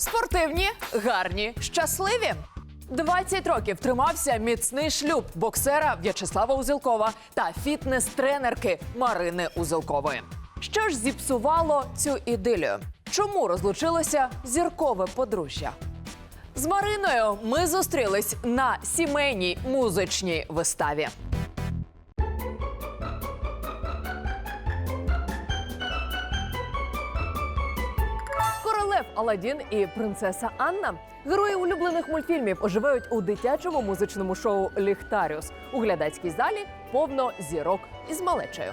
Спортивні, гарні, щасливі. 20 років тримався міцний шлюб боксера В'ячеслава Узелкова та фітнес-тренерки Марини Узелкової. Що ж зіпсувало цю ідилію? Чому розлучилося зіркове подружжя? З Мариною ми зустрілись на сімейній музичній виставі. Королев Аладдін і принцеса Анна. Герої улюблених мультфільмів оживають у дитячому музичному шоу Ліхтаріус. У глядацькій залі повно зірок із малечею.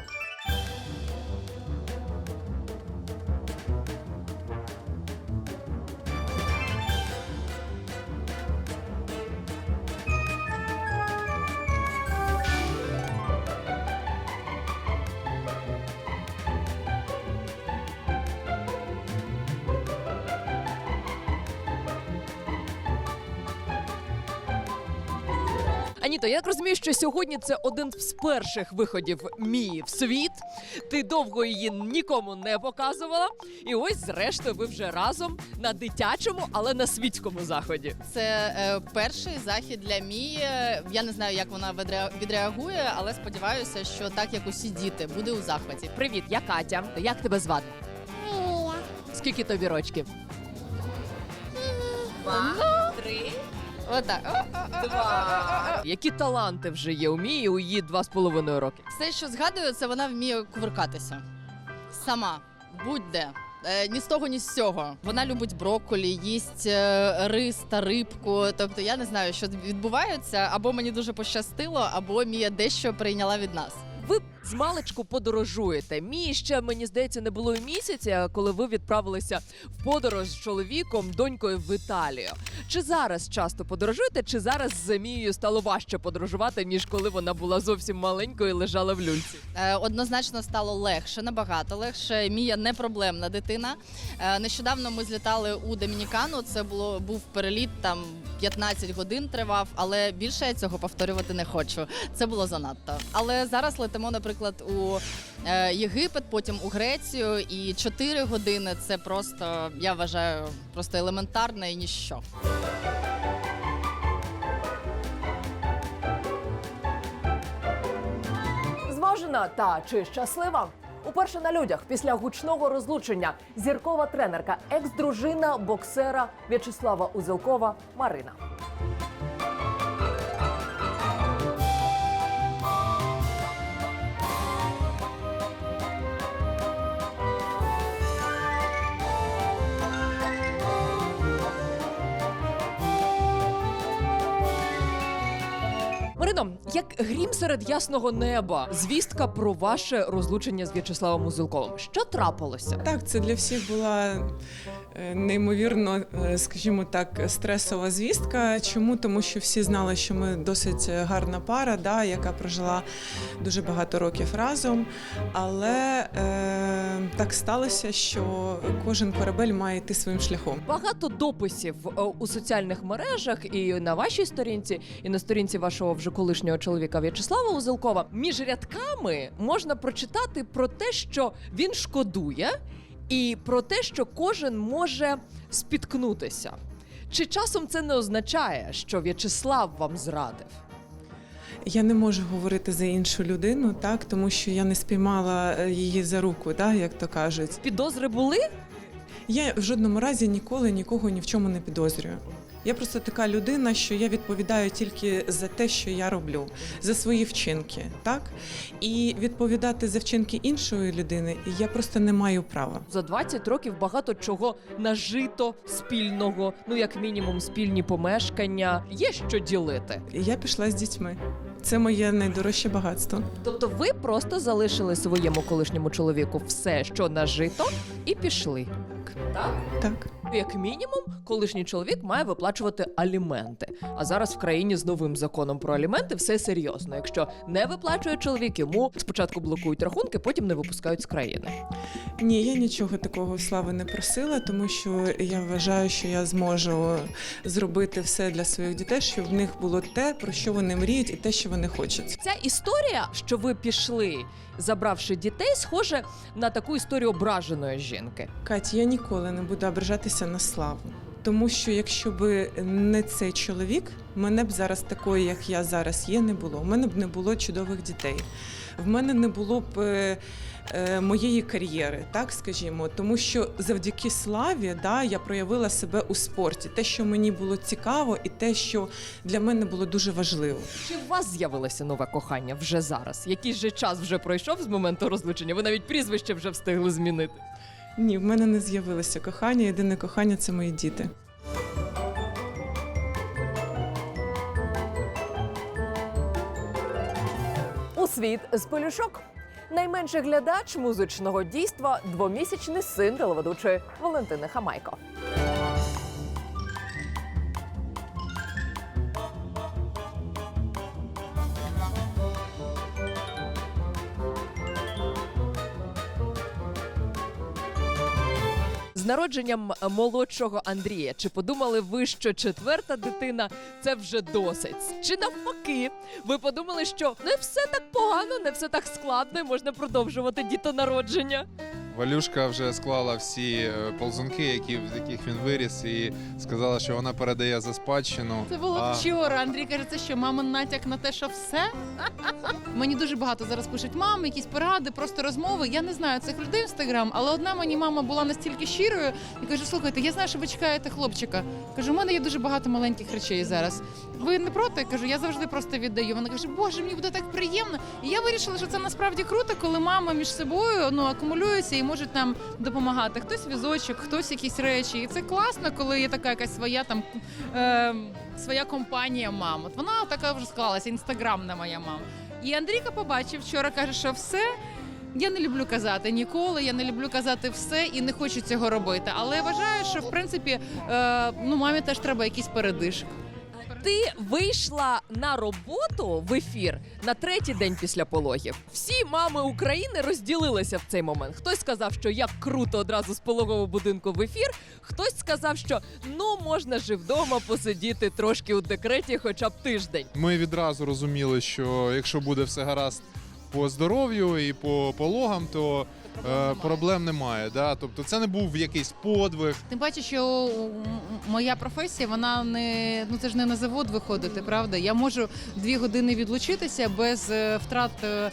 Аніто, я так розумію, що сьогодні це один з перших виходів Мії в світ. Ти довго її нікому не показувала. І ось, зрештою, ви вже разом на дитячому, але на світському заході. Це е, перший захід для Мії. Я не знаю, як вона відре- відреагує, але сподіваюся, що так як усі діти буде у захваті. Привіт, я Катя. Як тебе звати? Скільки тобі рочків? Два, три, Отак. Які таланти вже є у Мії у її два з половиною роки? Все, що згадую, це вона вміє кувиркатися. Сама, будь-де. Е, Ні з того, ні з цього. Вона любить брокколі, їсть е, рис та рибку. Тобто я не знаю, що відбувається, або мені дуже пощастило, або Мія дещо прийняла від нас. Ви з маличку подорожуєте. Мій ще мені здається не було і місяця, коли ви відправилися в подорож з чоловіком, донькою в Італію. Чи зараз часто подорожуєте, чи зараз з Мією стало важче подорожувати, ніж коли вона була зовсім маленькою і лежала в люльці? Е, Однозначно стало легше, набагато легше. Мія не проблемна дитина. Е, Нещодавно ми злітали у Домінікану. Це було був переліт там 15 годин тривав, але більше я цього повторювати не хочу. Це було занадто. Але зараз летимо, наприклад, у е, Єгипет, потім у Грецію, і 4 години це просто я вважаю просто елементарне і ніщо. Зважена та чи щаслива? Уперше на людях після гучного розлучення зіркова тренерка, екс-дружина боксера В'ячеслава Узелкова Марина. Марино, як грім серед ясного неба, звістка про ваше розлучення з В'ячеславом Узелковим. Що трапилося? Так, це для всіх була е, неймовірно, е, скажімо так, стресова звістка. Чому? Тому що всі знали, що ми досить гарна пара, да, яка прожила дуже багато років разом. Але е, так сталося, що кожен корабель має йти своїм шляхом. Багато дописів е, у соціальних мережах і на вашій сторінці, і на сторінці вашого вже колишнього чоловіка В'ячеслава Узелкова. Між рядками можна прочитати про те, що він шкодує, і про те, що кожен може спіткнутися. Чи часом це не означає, що В'ячеслав вам зрадив? Я не можу говорити за іншу людину, так тому що я не спіймала е, її за руку, да, як то кажуть. Підозри були? Я в жодному разі ніколи нікого ні в чому не підозрюю. Я просто така людина, що я відповідаю тільки за те, що я роблю, за свої вчинки, так і відповідати за вчинки іншої людини я просто не маю права. За 20 років багато чого нажито спільного, ну як мінімум, спільні помешкання. Є що ділити. Я пішла з дітьми. Це моє найдорожче багатство. Тобто ви просто залишили своєму колишньому чоловіку все, що нажито, і пішли. Так? Так. Як мінімум, колишній чоловік має виплачувати аліменти. А зараз в країні з новим законом про аліменти все серйозно. Якщо не виплачує чоловік, йому спочатку блокують рахунки, потім не випускають з країни. Ні, я нічого такого слави не просила, тому що я вважаю, що я зможу зробити все для своїх дітей, щоб в них було те, про що вони мріють, і те, що вони хочуть. Ця історія, що ви пішли, забравши дітей, схоже на таку історію ображеної жінки. Катя, я ніколи не буду ображатися на славу. Тому що якщо б не цей чоловік, мене б зараз такої, як я зараз є, не було. У мене б не було чудових дітей. В мене не було б е, е, моєї кар'єри, так скажімо. Тому що завдяки славі да, я проявила себе у спорті. Те, що мені було цікаво, і те, що для мене було дуже важливо. Чи у вас з'явилося нове кохання вже зараз? Якийсь же час вже пройшов з моменту розлучення? Ви навіть прізвище вже встигли змінити. Ні, в мене не з'явилося кохання. Єдине кохання це мої діти. У світ з пелюшок. Найменший глядач музичного дійства двомісячний син телеведучої Валентини Хамайко. Народженням молодшого Андрія, чи подумали ви, що четверта дитина це вже досить? Чи навпаки, ви подумали, що не все так погано, не все так складно, і можна продовжувати дітонародження? Валюшка вже склала всі е, ползунки, які, з яких він виріс, і сказала, що вона передає за спадщину. Це було А- вчора. Андрій каже, це що мамин натяк на те, що все. Мені дуже багато зараз пишуть мами, якісь поради, просто розмови. Я не знаю цих людей в інстаграм, але одна мені мама була настільки щирою і каже: слухайте, я знаю, що ви чекаєте хлопчика. Кажу, у мене є дуже багато маленьких речей зараз. Ви не проти? Кажу, я завжди просто віддаю. Вона каже, Боже, мені буде так приємно. І я вирішила, що це насправді круто, коли мама між собою ну акумулюється і можуть нам допомагати. Хтось візочок, хтось якісь речі. І це класно, коли є така якась своя там е, своя компанія мам. От вона така вже склалася, інстаграмна моя мама. І Андрійка побачив вчора, каже, що все. Я не люблю казати ніколи, я не люблю казати все і не хочу цього робити. Але я вважаю, що в принципі е, ну мамі теж треба якийсь передишок. Ти вийшла на роботу в ефір на третій день після пологів. Всі мами України розділилися в цей момент. Хтось сказав, що як круто одразу з пологового будинку в ефір. Хтось сказав, що ну можна ж і вдома посидіти трошки у декреті, хоча б тиждень. Ми відразу розуміли, що якщо буде все гаразд по здоров'ю і по пологам, то е, проблем немає. Да? Тобто це не був якийсь подвиг. Тим паче, що моя професія, вона не ну це ж не на завод виходити, правда? Я можу дві години відлучитися без е, втрат е,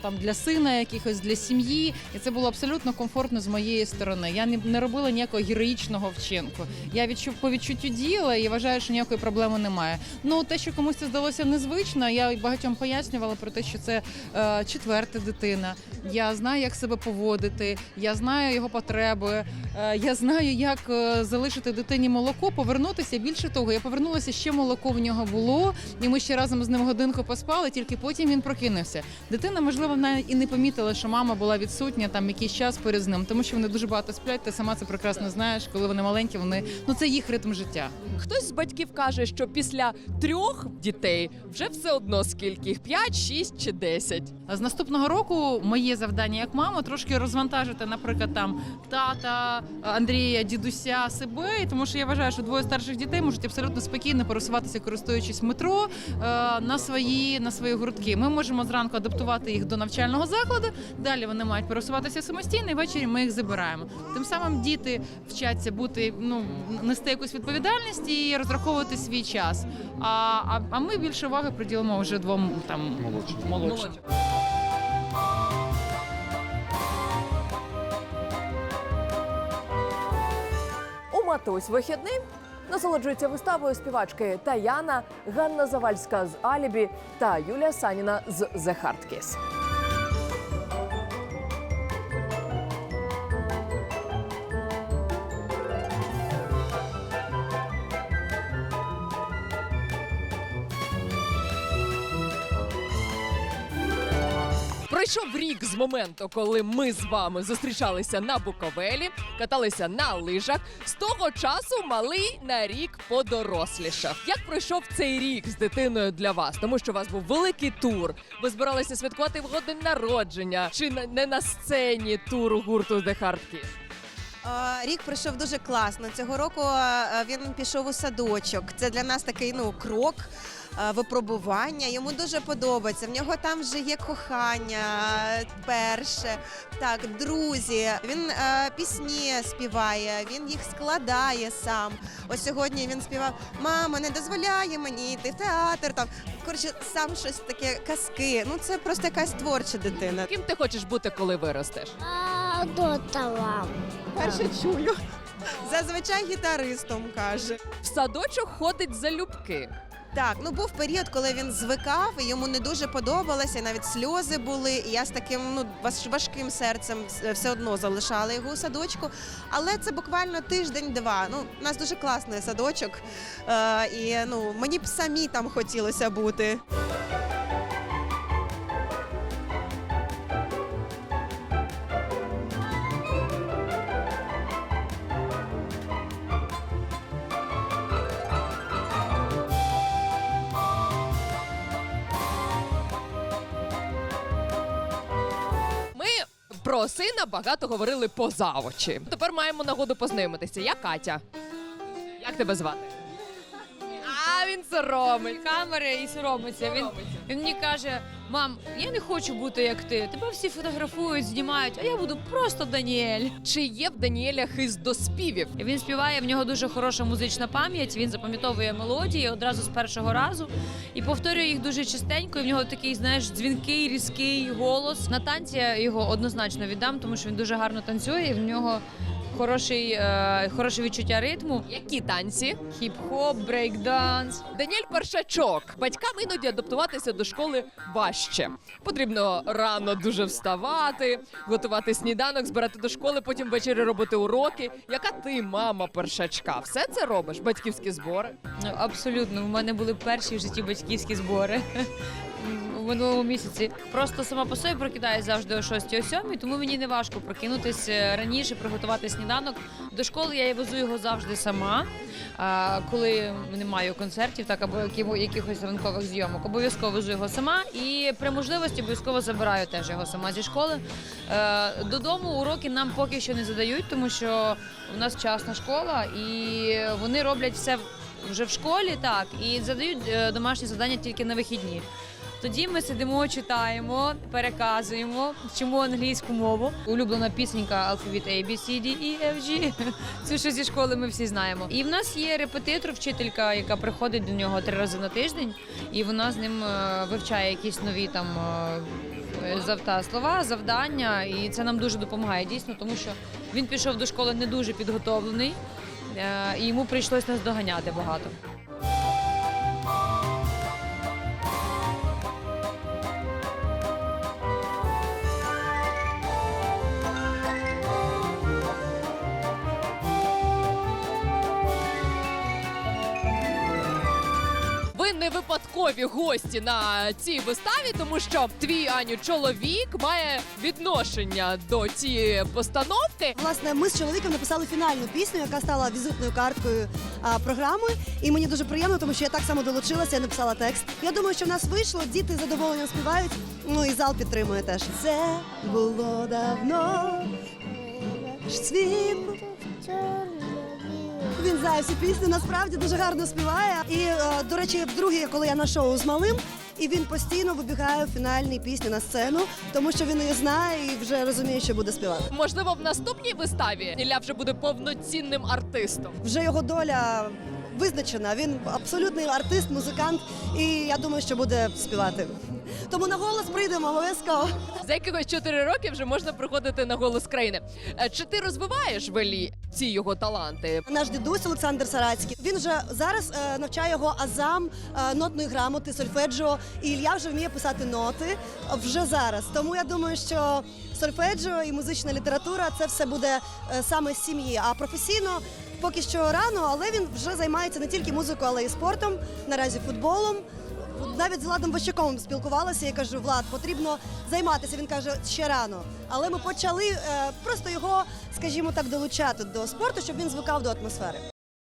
там для сина, якихось для сім'ї, і це було абсолютно комфортно з моєї сторони. Я не, робила ніякого героїчного вчинку. Я відчув по відчуттю діяла і вважаю, що ніякої проблеми немає. Ну те, що комусь це здалося незвично, я багатьом пояснювала про те, що це е, четверта дитина. Я знаю, як себе поводити, я знаю його потреби. Е, Я знаю, як е, залишити дитині молоко, повернутися. Більше того, я повернулася ще молоко в нього було, і ми ще разом з ним годинку поспали. Тільки потім він прокинувся. Дитина, можливо, навіть і не помітила, що мама була відсутня там якийсь час перед ним, тому що вони дуже багато сплять. Ти сама це прекрасно знаєш. Коли вони маленькі, вони ну це їх ритм життя. Хтось з батьків каже, що після трьох дітей вже все одно скільки їх п'ять, шість чи десять. А З наступного року моє завдання як мама трошки розвантажити, наприклад, там тата Андрія, дідуся, себе, тому що я вважаю, що двоє старших дітей можуть абсолютно спокійно пересуватися, користуючись метро е, на свої на свої гуртки. Ми можемо зранку адаптувати їх до навчального закладу. Далі вони мають пересуватися самостійно. і Ввечері ми їх забираємо. Тим самим діти вчаться бути ну нести якусь відповідальність і розраховувати свій час. А, а, а ми більше уваги приділимо вже двом там Молодшим. молодшим. У матусь вихідний насолоджується виставою співачки Таяна, Ганна Завальська з Алібі та Юлія Саніна з The Hard Пройшов рік з моменту, коли ми з вами зустрічалися на Буковелі, каталися на лижах. З того часу малий на рік подорослішав. Як пройшов цей рік з дитиною для вас? Тому що у вас був великий тур. Ви збиралися святкувати в годин народження чи не на сцені туру гурту The Hard Kiss? Рік пройшов дуже класно. Цього року він пішов у садочок. Це для нас такий ну крок. Е, Випробування йому дуже подобається. В нього там вже є кохання перше, так, друзі. Він е, пісні співає, він їх складає сам. Ось сьогодні він співав Мама не дозволяє мені йти в театр. Там коротше, сам щось таке казки. Ну це просто якась творча дитина. Ким ти хочеш бути, коли виростеш? А, Перше чую. Зазвичай гітаристом каже. В садочок ходить залюбки. Так, ну був період, коли він звикав, і йому не дуже подобалося, і навіть сльози були. І я з таким ну важ- важким серцем все одно залишала його у садочку. Але це буквально тиждень-два. Ну, у нас дуже класний садочок, е, і ну мені б самі там хотілося бути. Про сина багато говорили поза очі. Тепер маємо нагоду познайомитися. Я Катя. Як тебе звати? Він соромить. камери і соромиться. Він, він мені каже: мам, я не хочу бути як ти. Тебе всі фотографують, знімають, а я буду просто Даніель. Чи є в Даніеля хист до співів? Він співає, в нього дуже хороша музична пам'ять. Він запам'ятовує мелодії одразу з першого разу і повторює їх дуже частенько. І в нього такий, знаєш, дзвінкий, різкий голос. На танці я його однозначно віддам, тому що він дуже гарно танцює. І в нього хороший, е, хороше відчуття ритму. Які танці? Хіп-хоп, брейк-данс. Даніель Першачок. Батькам іноді адаптуватися до школи важче. Потрібно рано дуже вставати, готувати сніданок, збирати до школи, потім ввечері робити уроки. Яка ти, мама першачка? Все це робиш? Батьківські збори? Абсолютно, у мене були перші в житті батьківські збори. У минулому місяці просто сама по собі прокидаюсь завжди о 6 о 7, тому мені не важко прокинутись е, раніше, приготувати сніданок. До школи я везу його завжди сама. Коли не маю концертів, так або якихось ранкових зйомок, обов'язково везу його сама і при можливості обов'язково забираю теж його сама зі школи. Е, додому уроки нам поки що не задають, тому що у нас вчасна школа, і вони роблять все вже в школі, так, і задають е, домашні завдання тільки на вихідні. Тоді ми сидимо, читаємо, переказуємо, вчимо англійську мову. Улюблена пісенька алфавіт A, B, C, D, E, F, G. Цю що зі школи ми всі знаємо. І в нас є репетитор, вчителька, яка приходить до нього три рази на тиждень, і вона з ним е, вивчає якісь нові там е, завта слова, завдання, і це нам дуже допомагає дійсно, тому що він пішов до школи не дуже підготовлений, е, і йому прийшлось нас доганяти багато. Випадкові гості на цій виставі, тому що твій Аню чоловік має відношення до цієї постановки. Власне, ми з чоловіком написали фінальну пісню, яка стала візитною карткою а, програми. І мені дуже приємно, тому що я так само долучилася, я написала текст. Я думаю, що в нас вийшло, діти з задоволенням співають. Ну і зал підтримує теж. Це було давно. Світ він знає всю пісню, насправді дуже гарно співає. І, е, до речі, вдруге, коли я на шоу з малим, і він постійно вибігає в фінальній пісні на сцену, тому що він її знає і вже розуміє, що буде співати. Можливо, в наступній виставі Ілля вже буде повноцінним артистом. Вже його доля визначена. Він абсолютний артист, музикант, і я думаю, що буде співати. Тому на голос прийдемо обов'язково. За якихось 4 роки вже можна приходити на голос країни. Е, Чи ти розвиваєш велі ці його таланти? Наш дідусь Олександр Сарацький. Він вже зараз е, навчає його азам е, нотної грамоти, сольфеджіо, і Ілля вже вміє писати ноти е, вже зараз. Тому я думаю, що сольфеджіо і музична література це все буде е, саме з сім'ї. А професійно поки що рано, але він вже займається не тільки музикою, але й спортом. Наразі футболом. Навіть з Владом Ващаком спілкувалася. Я кажу, Влад, потрібно займатися. Він каже, ще рано. Але ми почали е, просто його, скажімо так, долучати до спорту, щоб він звикав до атмосфери.